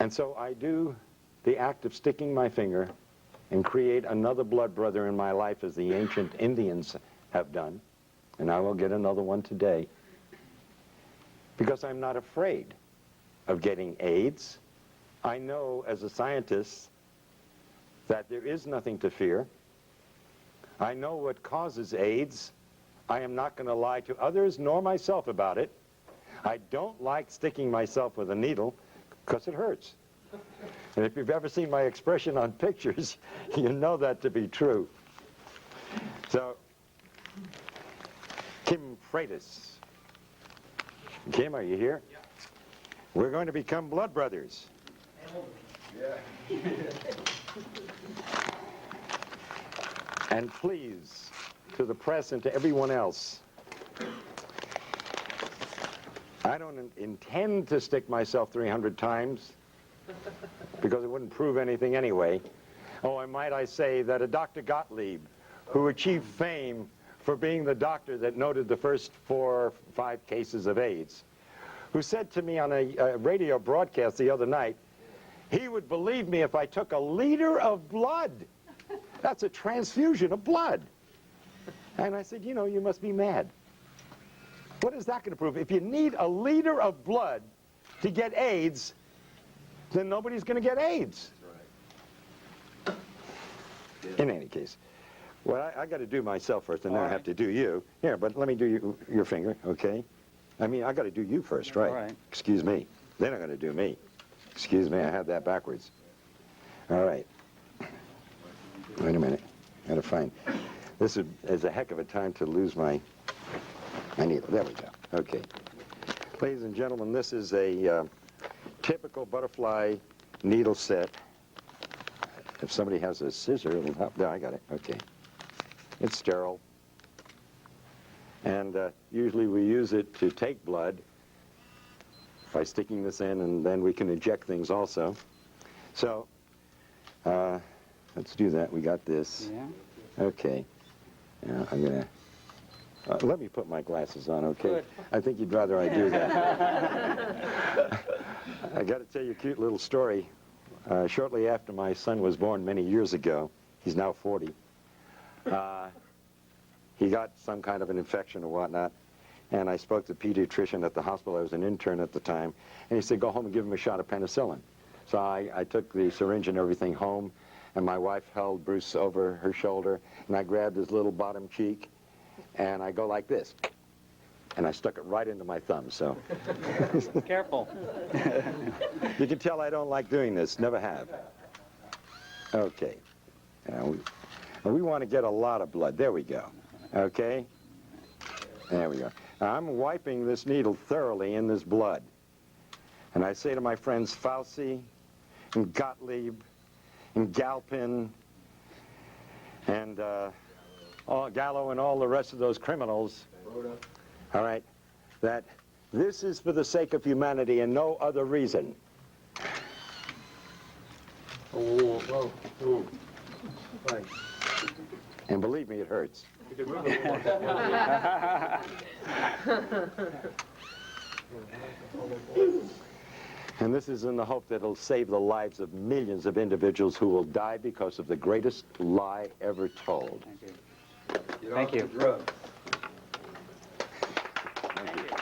And so I do the act of sticking my finger and create another blood brother in my life as the ancient Indians have done. And I will get another one today. Because I'm not afraid of getting AIDS. I know as a scientist that there is nothing to fear. I know what causes AIDS. I am not going to lie to others nor myself about it. I don't like sticking myself with a needle because it hurts. And if you've ever seen my expression on pictures, you know that to be true. So, Kim Freitas. Kim, are you here? We're going to become blood brothers. And please, to the press and to everyone else, I don't in- intend to stick myself 300 times because it wouldn't prove anything anyway. Oh, and might I say that a Dr. Gottlieb, who achieved fame for being the doctor that noted the first four or five cases of AIDS, who said to me on a, a radio broadcast the other night, he would believe me if I took a liter of blood. That's a transfusion of blood. And I said, you know, you must be mad. What is that going to prove? If you need a liter of blood to get AIDS, then nobody's going to get AIDS. In any case, well, I, I got to do myself first, and then I have to do you. Here, but let me do you, your finger, okay? I mean, I got to do you first, right? Right. Excuse me. Then I'm going to do me. Excuse me, I had that backwards. All right. Wait a minute. Got to find. This is, is a heck of a time to lose my. My needle. There we go. Okay. Ladies and gentlemen, this is a uh, typical butterfly needle set. If somebody has a scissor, it'll help. There, I got it. Okay. It's sterile. And uh, usually we use it to take blood by sticking this in, and then we can inject things also. So, uh, let's do that. We got this. Yeah. Okay. Now, I'm gonna, uh, let me put my glasses on, okay? Good. I think you'd rather I do that. I gotta tell you a cute little story. Uh, shortly after my son was born many years ago, he's now 40, uh, he got some kind of an infection or whatnot, and I spoke to the pediatrician at the hospital. I was an intern at the time, and he said, go home and give him a shot of penicillin. So I, I took the syringe and everything home, and my wife held Bruce over her shoulder, and I grabbed his little bottom cheek, and I go like this, and I stuck it right into my thumb, so. Careful. You can tell I don't like doing this, never have. Okay. Now we, we want to get a lot of blood. There we go. Okay? There we go. Now I'm wiping this needle thoroughly in this blood. And I say to my friends Fauci and Gottlieb and Galpin and uh, all, Gallo and all the rest of those criminals, all right, that this is for the sake of humanity and no other reason. Oh, whoa, whoa. Thanks. And believe me, it hurts. You can move it more. And this is in the hope that it'll save the lives of millions of individuals who will die because of the greatest lie ever told. Thank you. The drugs. Thank you.